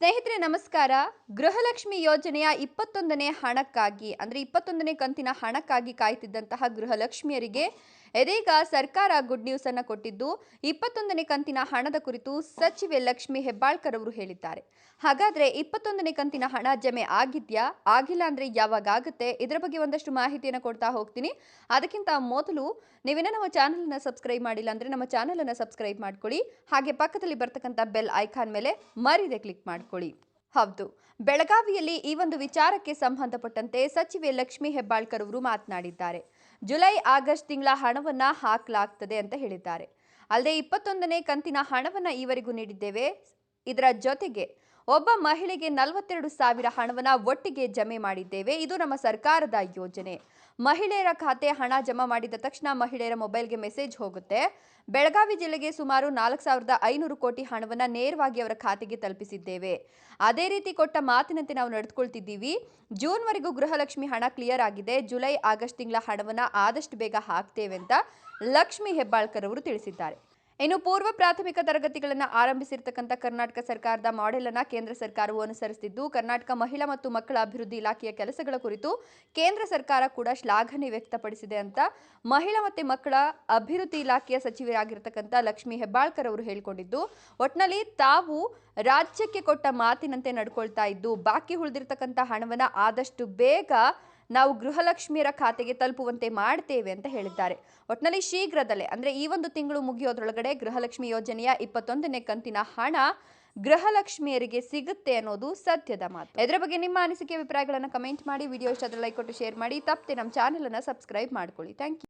ಸ್ನೇಹಿತರೆ ನಮಸ್ಕಾರ. ಗೃಹಲಕ್ಷ್ಮಿ ಯೋಜನೆಯ ಇಪ್ಪತ್ತೊಂದನೇ ಹಣಕ್ಕಾಗಿ ಅಂದರೆ ಇಪ್ಪತ್ತೊಂದನೇ ಕಂತಿನ ಹಣಕ್ಕಾಗಿ ಕಾಯ್ತಿದ್ದಂತಹ ಗೃಹಲಕ್ಷ್ಮಿಯರಿಗೆ ಇದೀಗ ಸರ್ಕಾರ ಗುಡ್ ನ್ಯೂಸ್ ಅನ್ನು ಕೊಟ್ಟಿದ್ದು ಇಪ್ಪತ್ತೊಂದನೇ ಕಂತಿನ ಹಣದ ಕುರಿತು ಸಚಿವೆ ಲಕ್ಷ್ಮಿ ಹೆಬ್ಬಾಳ್ಕರ್ ಅವರು ಹೇಳಿದ್ದಾರೆ. ಹಾಗಾದ್ರೆ ಇಪ್ಪತ್ತೊಂದನೇ ಕಂತಿನ ಹಣ ಜಮೆ ಆಗಿದ್ಯಾ? ಆಗಿಲ್ಲ ಅಂದ್ರೆ ಯಾವಾಗ ಆಗುತ್ತೆ? ಇದರ ಬಗ್ಗೆ ಒಂದಷ್ಟು ಮಾಹಿತಿಯನ್ನು ಕೊಡ್ತಾ ಹೋಗ್ತೀನಿ. ಅದಕ್ಕಿಂತ ಮೊದಲು ನೀವೇನೋ ನಮ್ಮ ಚಾನಲನ್ನು ಸಬ್ಸ್ಕ್ರೈಬ್ ಮಾಡಿಲ್ಲ ಅಂದ್ರೆ ನಮ್ಮ ಚಾನಲನ್ನು ಸಬ್ಸ್ಕ್ರೈಬ್ ಮಾಡ್ಕೊಳ್ಳಿ. ಹಾಗೆ ಪಕ್ಕದಲ್ಲಿ ಬರ್ತಕ್ಕಂಥ ಬೆಲ್ ಐಕಾನ್ ಮೇಲೆ ಮರಿದೆ ಕ್ಲಿಕ್ ಮಾಡ್ಕೊಳ್ಳಿ. ಹೌದು. ಬೆಳಗಾವಿಯಲ್ಲಿ ಈ ಒಂದು ವಿಚಾರಕ್ಕೆ ಸಂಬಂಧಪಟ್ಟಂತೆ ಸಚಿವೆ ಲಕ್ಷ್ಮಿ ಹೆಬ್ಬಾಳ್ಕರ್ ಅವರು ಮಾತನಾಡಿದ್ದಾರೆ. ಜುಲೈ ಆಗಸ್ಟ್ ತಿಂಗಳ ಹಣವನ್ನು ಹಾಕಲಾಗ್ತದೆ ಅಂತ ಹೇಳಿದ್ದಾರೆ. ಅಲ್ಲದೆ ಇಪ್ಪತ್ತೊಂದನೇ ಕಂತಿನ ಹಣವನ್ನು ಈವರೆಗೂ ನೀಡಿದ್ದೇವೆ. ಇದರ ಜೊತೆಗೆ ಒಬ್ಬ ಮಹಿಳೆಗೆ ನಲವತ್ತೆರಡು ಸಾವಿರ ಹಣವನ್ನು ಒಟ್ಟಿಗೆ ಜಮೆ ಮಾಡಿದ್ದೇವೆ. ಇದು ನಮ್ಮ ಸರ್ಕಾರದ ಯೋಜನೆ. ಮಹಿಳೆಯರ ಖಾತೆ ಹಣ ಜಮಾ ಮಾಡಿದ ತಕ್ಷಣ ಮಹಿಳೆಯರ ಮೊಬೈಲ್ಗೆ ಮೆಸೇಜ್ ಹೋಗುತ್ತೆ. ಬೆಳಗಾವಿ ಜಿಲ್ಲೆಗೆ ಸುಮಾರು ನಾಲ್ಕು ಸಾವಿರದ ಐನೂರು ಕೋಟಿ ಹಣವನ್ನು ನೇರವಾಗಿ ಅವರ ಖಾತೆಗೆ ತಲುಪಿಸಿದ್ದೇವೆ. ಅದೇ ರೀತಿ ಕೊಟ್ಟ ಮಾತಿನಂತೆ ನಾವು ನಡೆದುಕೊಳ್ತಿದ್ದೀವಿ ಜೂನ್ವರೆಗೂ ಗೃಹಲಕ್ಷ್ಮಿ ಹಣ ಕ್ಲಿಯರ್ ಆಗಿದೆ. ಜುಲೈ, ಆಗಸ್ಟ್ ತಿಂಗಳ ಹಣವನ್ನು ಆದಷ್ಟು ಬೇಗ ಹಾಕ್ತೇವೆ ಅಂತ ಲಕ್ಷ್ಮಿ ಹೆಬ್ಬಾಳ್ಕರ್ ಅವರು ತಿಳಿಸಿದ್ದಾರೆ. ಇನ್ನು ಪೂರ್ವ ಪ್ರಾಥಮಿಕ ತರಗತಿಗಳನ್ನು ಆರಂಭಿಸಿರ್ತಕ್ಕಂಥ ಕರ್ನಾಟಕ ಸರ್ಕಾರದ ಮಾಡೆಲ್ ಅನ್ನ ಕೇಂದ್ರ ಸರ್ಕಾರವು ಅನುಸರಿಸುತ್ತಿದ್ದು ಕರ್ನಾಟಕ ಮಹಿಳಾ ಮತ್ತು ಮಕ್ಕಳ ಅಭಿವೃದ್ಧಿ ಇಲಾಖೆಯ ಕೆಲಸಗಳ ಕುರಿತು ಕೇಂದ್ರ ಸರ್ಕಾರ ಕೂಡ ಶ್ಲಾಘನೆ ವ್ಯಕ್ತಪಡಿಸಿದೆ ಅಂತ ಮಹಿಳಾ ಮತ್ತು ಮಕ್ಕಳ ಅಭಿವೃದ್ಧಿ ಇಲಾಖೆಯ ಸಚಿವರಾಗಿರ್ತಕ್ಕಂಥ ಲಕ್ಷ್ಮಿ ಹೆಬ್ಬಾಳ್ಕರ್ ಅವರು ಹೇಳಿಕೊಂಡಿದ್ದು, ಒಟ್ನಲ್ಲಿ ತಾವು ರಾಜ್ಯಕ್ಕೆ ಕೊಟ್ಟ ಮಾತಿನಂತೆ ನಡ್ಕೊಳ್ತಾ ಇದ್ದು, ಬಾಕಿ ಉಳಿದಿರ್ತಕ್ಕಂಥ ಹಣವನ್ನ ಆದಷ್ಟು ಬೇಗ ನಾವು ಗೃಹಲಕ್ಷ್ಮಿಯರ ಖಾತೆಗೆ ತಲುಪುವಂತೆ ಮಾಡ್ತೇವೆ ಅಂತ ಹೇಳಿದ್ದಾರೆ. ಒಟ್ಟಿನಲ್ಲಿ ಶೀಘ್ರದಲ್ಲೇ, ಅಂದ್ರೆ ಈ ಒಂದು ತಿಂಗಳು ಮುಗಿಯೋದ್ರೊಳಗಡೆ ಗೃಹಲಕ್ಷ್ಮಿ ಯೋಜನೆಯ ಇಪ್ಪತ್ತೊಂದನೇ ಕಂತಿನ ಹಣ ಗೃಹಲಕ್ಷ್ಮಿಯರಿಗೆ ಸಿಗುತ್ತೆ ಅನ್ನೋದು ಸತ್ಯದ ಮಾತು. ಇದರ ಬಗ್ಗೆ ನಿಮ್ಮ ಅನಿಸಿಕೆ, ಅಭಿಪ್ರಾಯಗಳನ್ನು ಕಮೆಂಟ್ ಮಾಡಿ, ವಿಡಿಯೋ ಇಷ್ಟ ಲೈಕ್ ಕೊಟ್ಟು ಶೇರ್ ಮಾಡಿ. ತಪ್ಪದೆ ನಮ್ಮ ಚಾನೆಲ್ ಅನ್ನು ಸಬ್ಸ್ಕ್ರೈಬ್ ಮಾಡ್ಕೊಳ್ಳಿ. Thank you